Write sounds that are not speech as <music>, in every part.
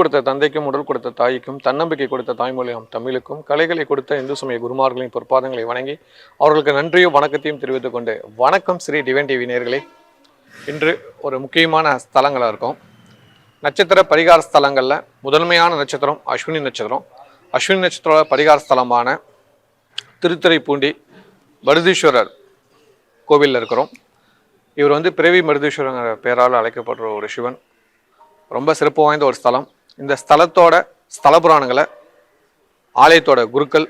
கொடுத்த தந்தைக்கும் உடல் கொடுத்த தாய்க்கும் தன்னம்பிக்கை கொடுத்த தாய்மொழியாம் தமிழுக்கும் கலைகளை கொடுத்த இந்து சமய குருமார்களின் பொற்பாதங்களை வணங்கி அவர்களுக்கு நன்றியும் வணக்கத்தையும் தெரிவித்துக் கொண்டு வணக்கம் ஸ்ரீ டிவன் டிவி நேர்களே. இன்று ஒரு முக்கியமான ஸ்தலங்களாக இருக்கும். நட்சத்திர பரிகார ஸ்தலங்களில் முதன்மையான நட்சத்திரம் அஸ்வினி நட்சத்திரம். அஸ்வினி நட்சத்திர பரிகார ஸ்தலமான திருத்துறைப்பூண்டி மருதீஸ்வரர் கோவிலில் இருக்கிறோம். இவர் வந்து பிறவி மருதீஸ்வரங்கிற பெயரால் அழைக்கப்படுற ஒரு சிவன். ரொம்ப சிறப்பு வாய்ந்த ஒரு ஸ்தலம். இந்த ஸ்தலத்தோட ஸ்தல புராணங்களை ஆலயத்தோட குருக்கள்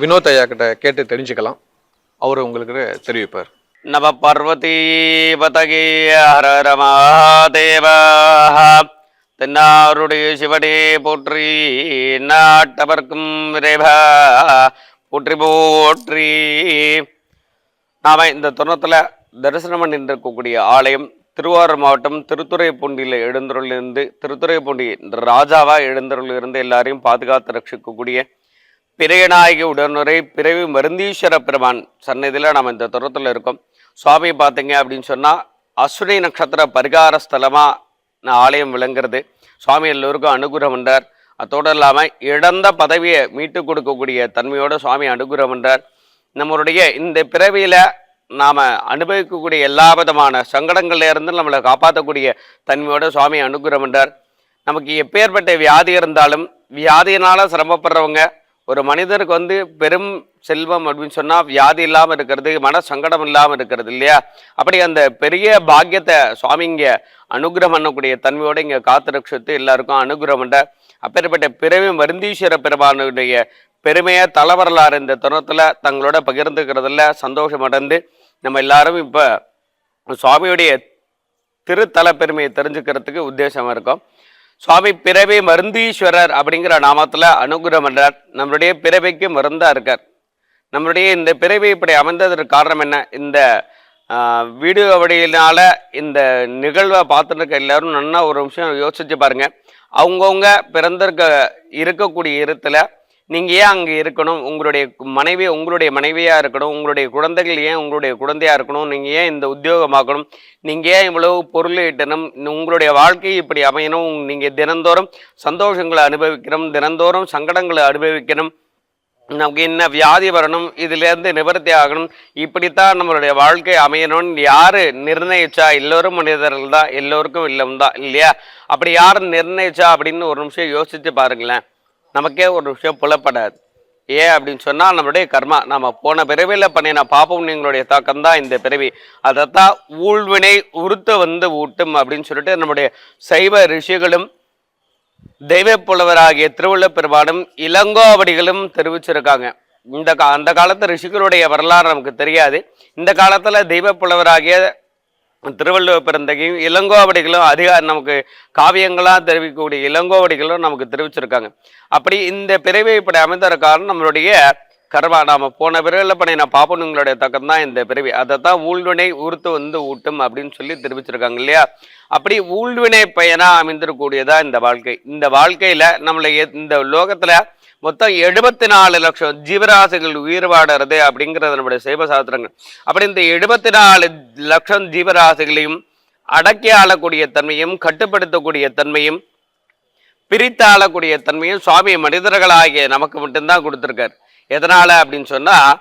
வினோத் ஐயா கிட்ட கேட்டு தெரிஞ்சுக்கலாம். அவர் உங்களுக்கு தெரிவிப்பார். நவ பார்வதீபதகே ஹர ஹர மகாதேவ. தென்னாருடைய சிவனே போற்றி நாட்டவர்க்கும் விரைவா. போற்றி போற்றி. நாம இந்த தருணத்தில் தரிசனம் பண்ணிட்டு இருக்கக்கூடிய ஆலயம் திருவாரூர் மாவட்டம் திருத்துறைப்பூண்டியில் எழுந்தருளிலிருந்து திருத்துறைப்பூண்டி ராஜாவா எழுந்தருளிலிருந்து எல்லாரையும் பாதுகாத்து ரட்சிக்கக்கூடிய பிறையநாயகி உடனுரை பிறவி மருந்தீஸ்வர பெருமான் சன்னதியில் நம்ம இந்த துரத்தில் இருக்கோம். சுவாமி பார்த்தீங்க அப்படின்னு சொன்னால் அஸ்வினி நட்சத்திர பரிகார ஸ்தலமாக ஆலயம் விளங்குறது. சுவாமி எல்லோருக்கும் அனுகிரகம் என்றார். அதோடு இல்லாமல் இழந்த பதவியை மீட்டு கொடுக்கக்கூடிய தன்மையோட சுவாமி அனுகிரகம் என்றார். நம்மளுடைய இந்த பிறவியில் நாம் அனுபவிக்கக்கூடிய எல்லா விதமான சங்கடங்கள்லேருந்து நம்மளை காப்பாற்றக்கூடிய தன்மையோட சுவாமி அனுகிரகம் நமக்கு எப்பேற்பட்ட வியாதி இருந்தாலும் வியாதியினால் சிரமப்படுறவங்க ஒரு மனிதருக்கு வந்து பெரும் செல்வம் அப்படின்னு சொன்னால் வியாதி இல்லாமல் இருக்கிறது மன சங்கடம் இல்லாமல் இருக்கிறது இல்லையா? அப்படி அந்த பெரிய பாக்கியத்தை சுவாமி இங்கே அனுகிரகம் பண்ணக்கூடிய தன்மையோடு இங்கே காத்து ரட்சத்து எல்லாருக்கும் அனுகிரகம் பண்ண அப்பேற்பட்ட பிறவி மருந்தீஸ்வர பெருமானுடைய பெருமையாக தலைவரலாறு இந்த தருணத்தில் தங்களோட பகிர்ந்துக்கிறதுல சந்தோஷம் அடைந்து நம்ம எல்லாரும் இப்போ சுவாமியுடைய திருத்தல பெருமையை தெரிஞ்சுக்கிறதுக்கு உத்தேசமாக இருக்கும். சுவாமி பிறவி மருந்தீஸ்வரர் அப்படிங்கிற நாமத்தில் அனுகிரகம் பண்றார். நம்மளுடைய பிறவிக்கு மருந்தாக இருக்கார். நம்மளுடைய இந்த பிறவி இப்படி அமைந்ததற்கு காரணம் என்ன? இந்த வீடியோ வழியினால் இந்த நிகழ்வை பார்த்துட்டு எல்லாரும் நல்லா ஒரு விஷயம் யோசிச்சு பாருங்க. அவங்கவுங்க பிறந்திருக்க இருக்கக்கூடிய இடத்துல நீங்கள் ஏன் அங்கே இருக்கணும்? உங்களுடைய மனைவி உங்களுடைய மனைவியாக இருக்கணும்? உங்களுடைய குழந்தைகள் ஏன் உங்களுடைய குழந்தையாக இருக்கணும்? நீங்கள் ஏன் இந்த உத்தியோகமாக்கணும்? நீங்கள் ஏன் இவ்வளவு பொருள் ஈட்டணும்? உங்களுடைய வாழ்க்கை இப்படி அமையணும்? நீங்கள் தினந்தோறும் சந்தோஷங்களை அனுபவிக்கணும். தினந்தோறும் சங்கடங்களை அனுபவிக்கணும். நமக்கு என்ன வியாதி வரணும்? இதுலேருந்து நிவர்த்தி ஆகணும். இப்படித்தான் நம்மளுடைய வாழ்க்கை அமையணும்னு யார் நிர்ணயிச்சா? எல்லோரும் மனிதர்கள் தான். எல்லோருக்கும் இல்லம் தான். இல்லையா? அப்படி யார் நிர்ணயிச்சா? அப்படின்னு ஒரு நிமிஷம் யோசிச்சு பாருங்களேன். நமக்கே ஒரு விஷயம் புலப்படாது. ஏன் அப்படின்னு சொன்னால் நம்மளுடைய கர்மா. நம்ம போன பிறவியில் பண்ணின பாப்பம் எங்களுடைய தாக்கம் தான் இந்த பிறவி. அதைத்தான் ஊழ்வினை உறுத்த வந்து ஊட்டும் அப்படின்னு சொல்லிட்டு நம்முடைய சைவ ரிஷிகளும் தெய்வ புலவராகிய திருவள்ள பெருமானும் இளங்கோவடிகளும் தெரிவிச்சிருக்காங்க. இந்த கா அந்த காலத்து ரிஷிகளுடைய வரலாறு நமக்கு தெரியாது. இந்த காலத்தில் தெய்வ புலவராகிய திருவள்ளுவர் பிறந்தகையும் இளங்கோவடிகளும் அதிக நமக்கு காவியங்களாக தெரிவிக்கக்கூடிய இளங்கோவடிகளும் நமக்கு தெரிவிச்சிருக்காங்க. அப்படி இந்த பிறவை இப்படி அமைந்தற காரணம் நம்மளுடைய கர்மா நாம் போன பிறவில நான் பாப்பனுங்களுடைய தக்கம் தான் இந்த பிறவி. அதை தான் ஊழ்வினை உறுத்து வந்து ஊட்டும் அப்படின்னு சொல்லி தெரிவிச்சிருக்காங்க இல்லையா? அப்படி ஊழ்வினை பயனாக அமைந்திருக்கூடியதா இந்த வாழ்க்கை. இந்த வாழ்க்கையில் நம்மளை எ- இந்த லோகத்தில் மொத்தம் எழுபத்தி நாலு லட்சம் ஜீவராசிகள் உயிர் வாடுறது அப்படிங்கிறது நம்முடைய சைவ சாஸ்திரங்கள் அப்படி இந்த எழுபத்தி நாலு லட்சம் ஜீவராசிகளையும் அடக்கி ஆளக்கூடிய தன்மையும் கட்டுப்படுத்தக்கூடிய தன்மையும் பிரித்து ஆளக்கூடிய தன்மையும் சுவாமி மனிதர்களாகிய நமக்கு மட்டும்தான் கொடுத்துருக்காரு. எதனால் அப்படின்னு சொன்னால்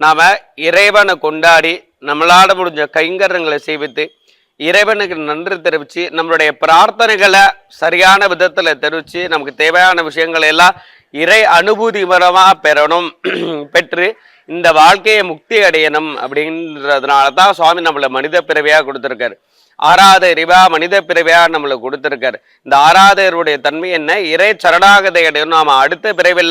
நாம் இறைவனை கொண்டாடி நம்மளால முடிஞ்ச கைங்கரங்களை செய்வித்து இறைவனுக்கு நன்றி தெரிவித்து நம்மளுடைய பிரார்த்தனைகளை சரியான விதத்தில் தெரிவித்து நமக்கு தேவையான விஷயங்களை எல்லாம் இறை அனுபூதி மூலமா பெறணும். <clears throat> பெற்று இந்த வாழ்க்கையை முக்தி அடையணும் அப்படின்றதுனால தான் சுவாமி நம்மளை மனித பிறவியாக கொடுத்துருக்காரு. ஆறாவது அறிவா மனித பிறவியாக நம்மளுக்கு கொடுத்துருக்காரு. இந்த ஆறாவதருடைய தன்மை என்ன? இறை சரணாகதை அடையணும். நாம் அடுத்த பிறவி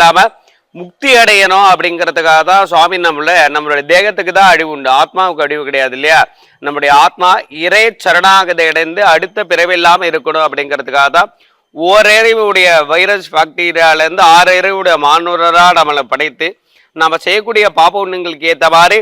முக்தி அடையணும் அப்படிங்கிறதுக்காக தான் சுவாமி நம்மள நம்மளுடைய தேகத்துக்கு தான் அழிவு உண்டு. ஆத்மாவுக்கு அழிவு கிடையாது இல்லையா? நம்முடைய ஆத்மா இறை சரணாகதை அடைந்து அடுத்த பிறவி இருக்கணும் அப்படிங்கிறதுக்காக தான் ஓரறிவுடைய வைரஸ் பாக்டீரியால ஆறு அறிவுடைய மானுரரா நம்மளை படைத்து நம்ம செய்யக்கூடிய பாப ஏற்றவாறு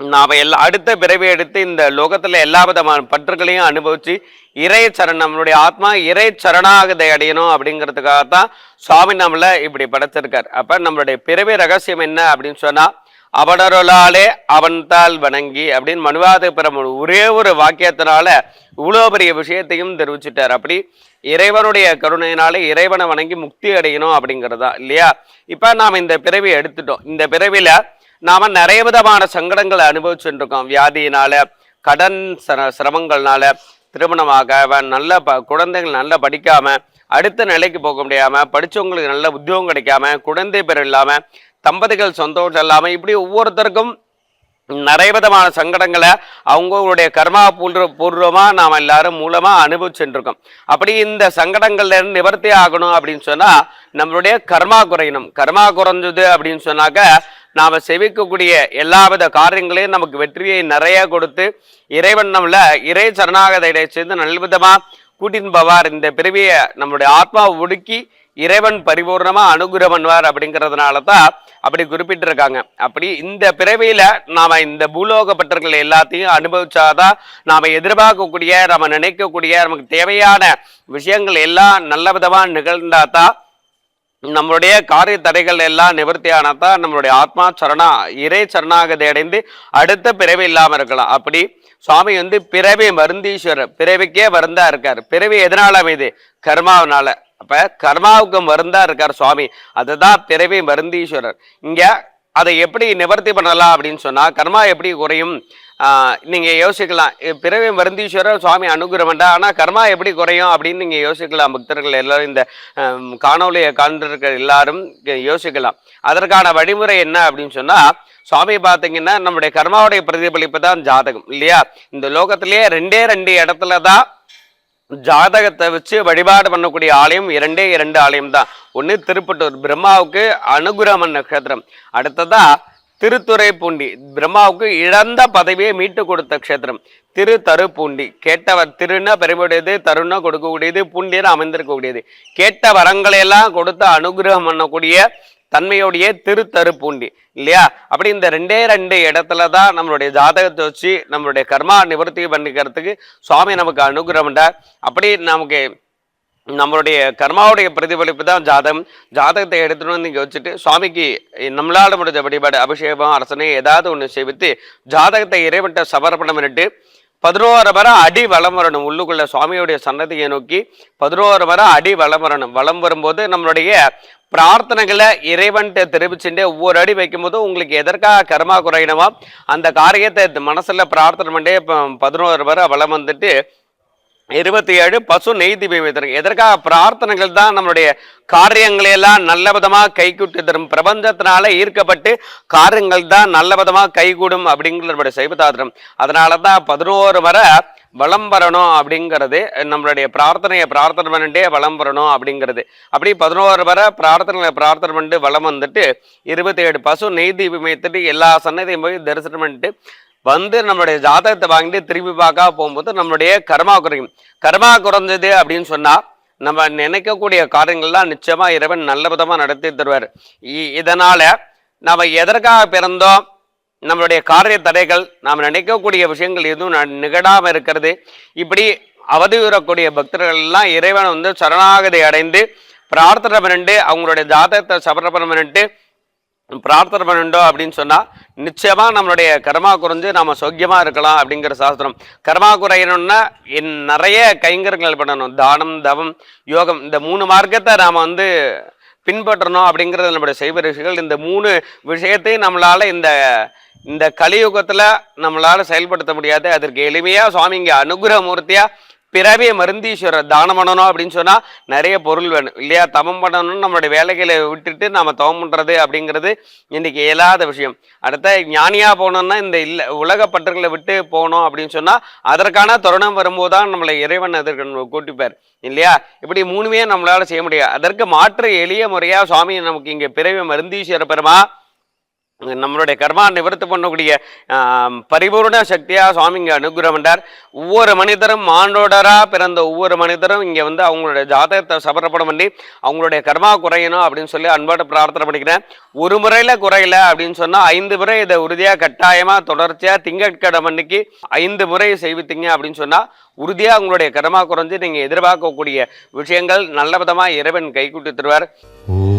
நாம் எல்லா அடுத்த பிறவி எடுத்து இந்த லோகத்தில் எல்லா விதமான பற்றுகளையும் அனுபவித்து இறை சரணம் நம்மளுடைய ஆத்மா இறை சரணாகதை அடையணும் அப்படிங்கிறதுக்காக தான் சுவாமி நம்மளை இப்படி படைச்சிருக்கார். அப்போ நம்மளுடைய பிறவி ரகசியம் என்ன அப்படின்னு சொன்னால் அவனருளாலே அவன்தால் வணங்கி அப்படின்னு மனுவாத பெருமாள் ஒரே ஒரு வாக்கியத்தினால இவ்வளோ பெரிய விஷயத்தையும் தெரிவிச்சிட்டார். அப்படி இறைவனுடைய கருணையினாலே இறைவனை வணங்கி முக்தி அடையணும் அப்படிங்கிறதா? இல்லையா? இப்போ நாம் இந்த பிறவியை எடுத்துட்டோம். இந்த பிறவியில் நாம் நிறைய விதமான சங்கடங்களை அனுபவிச்சுட்டு இருக்கோம் வியாதியினால கடன் சிரமங்கள்னால திருமணமாக நல்ல ப குழந்தைகள் நல்லா படிக்காமல் அடுத்த நிலைக்கு போக முடியாமல் படித்தவங்களுக்கு நல்ல உத்தியோகம் கிடைக்காம குழந்தை பெற இல்லாமல் தம்பதிகள் சந்தோஷம் இல்லாமல் இப்படி ஒவ்வொருத்தருக்கும் நிறைய விதமான சங்கடங்களை அவங்களுடைய கர்மா பூர்வ பூர்வமாக நாம் எல்லாரும் மூலமாக அனுபவிச்சுருக்கோம் அப்படி இந்த சங்கடங்கள்ல இருந்து நிவர்த்தி ஆகணும் அப்படின்னு சொன்னால் நம்மளுடைய கர்மா குறையணும். கர்மா குறைஞ்சது அப்படின்னு சொன்னாக்க நாம் செவிக்கக்கூடிய எல்லாவித காரியங்களையும் நமக்கு வெற்றியை நிறைய கொடுத்து இறைவன் நம்மள இறை சரணாகதையை சேர்ந்து நல்விதமாக கூட்டின் பவார். இந்த பிறவியை நம்மளுடைய ஆத்மா ஒடுக்கி இறைவன் பரிபூர்ணமாக அனுகிரகம் பண்ணுவார் அப்படிங்கிறதுனால தான் அப்படி குறிப்பிட்டிருக்காங்க. அப்படி இந்த பிறவியில நாம இந்த பூலோக பற்றர்கள் எல்லாத்தையும் அனுபவிச்சாதான் நாம எதிர்பார்க்கக்கூடிய நம்ம நினைக்கக்கூடிய நமக்கு தேவையான விஷயங்கள் எல்லாம் நல்ல விதமா நிகழ்ந்தாதான் நம்மளுடைய காரிய தடைகள் எல்லாம் நிவர்த்தியானதான் நம்மளுடைய ஆத்மா சரணா இறை சரணாகதி அடைந்து அடுத்த பிறவி இல்லாமல் இருக்கலாம். அப்படி சுவாமி வந்து பிறவி மருந்தீஸ்வரர் பிறவிக்கே மருந்தா இருக்கார். பிறவி எதனால அமைது? கர்மாவனால. அப்ப கர்மாவுக்கு மருந்தா இருக்கார் சுவாமி. அதுதான் பிறவி மருந்தீஸ்வரர். இங்க அதை எப்படி நிவர்த்தி பண்ணலாம் அப்படின்னு சொன்னா கர்மா எப்படி குறையும்? நீங்கள் யோசிக்கலாம். பிறவி மருந்தீஸ்வரர் சுவாமி அனுகிரகம்டா ஆனால் கர்மா எப்படி குறையும் அப்படின்னு நீங்கள் யோசிக்கலாம். பக்தர்கள் எல்லாரும் இந்த காணொலியை காணொளியை எல்லாரும் யோசிக்கலாம். அதற்கான வழிமுறை என்ன அப்படின்னு சொன்னால் சுவாமி பார்த்தீங்கன்னா நம்முடைய கர்மாவுடைய பிரதிபலிப்பு தான் ஜாதகம் இல்லையா? இந்த லோகத்திலேயே ரெண்டே ரெண்டு இடத்துல தான் ஜாதகத்தை வச்சு வழிபாடு பண்ணக்கூடிய ஆலயம் இரண்டே இரண்டு ஆலயம் தான். ஒன்று திருப்பட்டூர். பிரம்மாவுக்கு அனுகுரமன் நட்சத்திரம். அடுத்ததா திருத்துறைப்பூண்டி. பிரம்மாவுக்கு இழந்த பதவியை மீட்டு கொடுத்த க்ஷேத்திரம். திரு தருப்பூண்டி கேட்டவர் திருன்னா பெருமையுடையது தருன்னா கொடுக்கக்கூடியது பூண்டின்னு அமைந்திருக்கக்கூடியது. கேட்ட வரங்களை எல்லாம் கொடுத்து அனுகிரகம் பண்ணக்கூடிய தன்மையுடைய திருத்தருப்பூண்டி இல்லையா? அப்படி இந்த ரெண்டே ரெண்டு இடத்துல தான் நம்மளுடைய ஜாதகத்தை வச்சு நம்மளுடைய கர்மா நிவர்த்தி பண்ணிக்கிறதுக்கு சுவாமி நமக்கு அனுகிரகம் அப்படி நமக்கு நம்மளுடைய கர்மாவுடைய பிரதிபலிப்பு தான் ஜாதகம். ஜாதகத்தை எடுத்துகிட்டு வந்து இங்கே வச்சுட்டு சுவாமிக்கு நம்மளால் முடிஞ்ச வழிபாடு அபிஷேகம் அரசனை ஏதாவது ஒன்று சேவித்து ஜாதகத்தை இறைவன்ட்ட சமர்ப்பணம் பண்ணிட்டு பதினோரு வர அடி வளம் வரணும். உள்ளுக்குள்ள சுவாமியுடைய சன்னதியை நோக்கி பதினோரு வர அடி வளம் வரணும். வலம் வரும்போது நம்மளுடைய பிரார்த்தனைகளை இறைவன்கிட்ட தெரிவிச்சுட்டு ஒவ்வொரு அடி வைக்கும்போது உங்களுக்கு எதற்காக கர்மா குறையணுமோ அந்த காரியத்தை மனசில் பிரார்த்தனை பண்ணே இப்போ பதினோரு வரை வலம் வந்துட்டு இருபத்தி ஏழு பசு நெய் தீபம் வைத்திருக்கு எதற்காக பிரார்த்தனைகள் தான் நம்மளுடைய காரியங்களை எல்லாம் நல்ல விதமாக கைகூட்டி தரும். பிரபஞ்சத்தினால ஈர்க்கப்பட்டு காரியங்கள் தான் நல்ல விதமாக கைகூடும் அப்படிங்கிற நம்மளுடைய சைவதாத்திரம் அதனால தான் பதினோரு வரை வலம் வரணும் அப்படிங்கிறது நம்மளுடைய பிரார்த்தனையை பிரார்த்தனை பண்ணிட்டே வலம் வரணும் அப்படிங்கிறது. அப்படி பதினோரு வரை பிரார்த்தனைகளை பிரார்த்தனை பண்ணிட்டு வளம் வந்துட்டு இருபத்தி ஏழு பசு நெய் தீபம் வைத்துட்டு எல்லா சன்னதியும் போய் தரிசனம் பண்ணிட்டு வந்து நம்மளுடைய ஜாதகத்தை வாங்கிட்டு திரும்பி பார்க்க போகும்போது நம்மளுடைய கர்மா குறையும். கர்மா குறைஞ்சது அப்படின்னு சொன்னால் நம்ம நினைக்கக்கூடிய காரியங்கள்லாம் நிச்சயமாக இறைவன் நல்ல விதமாக நடத்தி தருவார். இ- நம்ம எதற்காக பிறந்தோம்? நம்மளுடைய காரிய தடைகள் நாம் நினைக்கக்கூடிய விஷயங்கள் எதுவும் ந- இருக்கிறது. இப்படி அவதியுறக்கூடிய பக்தர்கள் எல்லாம் இறைவன் வந்து சரணாகதி அடைந்து பிரார்த்தனை பண்ணிட்டு அவங்களுடைய ஜாதகத்தை சமர்ப்பணம் பண்ணிட்டு பிரார்த்தனை பண்ணிட்டோம் அப்படின்னு சொன்னால் நிச்சயமாக நம்மளுடைய கர்மா குறைஞ்சு நாம சௌக்கியமாக இருக்கலாம் அப்படிங்கிற சாஸ்திரம். கர்மா குறையணும்னா என் நிறைய கைங்கரங்கள் பண்ணணும். தானம் தவம் யோகம் இந்த மூணு மார்க்கத்தை நாம் வந்து பின்பற்றணும் அப்படிங்கிறது நம்மளுடைய சைவ ரிஷிகள் இந்த மூணு விஷயத்தையும் நம்மளால் இந்த இந்த கலியுகத்தில் நம்மளால் செயல்படுத்த முடியாது. அதற்கு எளிமையாக சுவாமி இங்கே அனுகிரகமூர்த்தியாக பிறவிய மருந்தீஸ்வரர் தானம் பண்ணணும் அப்படின்னு சொன்னால் நிறைய பொருள் வேணும். இல்லையா? தவம் பண்ணணும்னு நம்மளுடைய வேலைகளை விட்டுட்டு நம்ம தவம் பண்ணுறது அப்படிங்கிறது இன்றைக்கி இயலாத விஷயம். அடுத்த ஞானியாக போகணும்னா இந்த இல்லை உலக பற்றுகளை விட்டு போகணும் அப்படின்னு சொன்னால் அதற்கான தருணம் வரும்போது தான் நம்மளை இறைவன் அதற்கு கூட்டிப்பார். இல்லையா? இப்படி மூணுமே நம்மளால் செய்ய முடியாது. அதற்கு மாற்று எளிய முறையாக சுவாமி நமக்கு இங்கே பிறவி மருந்தீஸ்வர பெருமா நம்மளுடைய கர்மா நிவர்த்தி பண்ணக்கூடிய பரிபூர்ண சக்தியாக சுவாமிங்க அனுகிரகம் ஒவ்வொரு மனிதரும் மாண்டோடராக பிறந்த ஒவ்வொரு மனிதரும் இங்கே வந்து அவங்களுடைய ஜாதகத்தை சமர்ப்பணம் பண்ணி அவங்களுடைய கர்மா குறையணும் அப்படின்னு சொல்லி அன்போட பிரார்த்தனை பண்ணிக்கிறேன். ஒரு முறையில் குறையல அப்படின்னு சொன்னால் ஐந்து முறை இதை உறுதியாக கட்டாயமாக தொடர்ச்சியாக திங்கட்கிழமை அன்னைக்கு ஐந்து முறை செய்வித்தீங்க அப்படின்னு சொன்னால் உறுதியாக உங்களுடைய கர்மா குறைஞ்சு நீங்கள் எதிர்பார்க்கக்கூடிய விஷயங்கள் நல்ல விதமாக இறைவன் கைகூட்டி தருவார். ஓ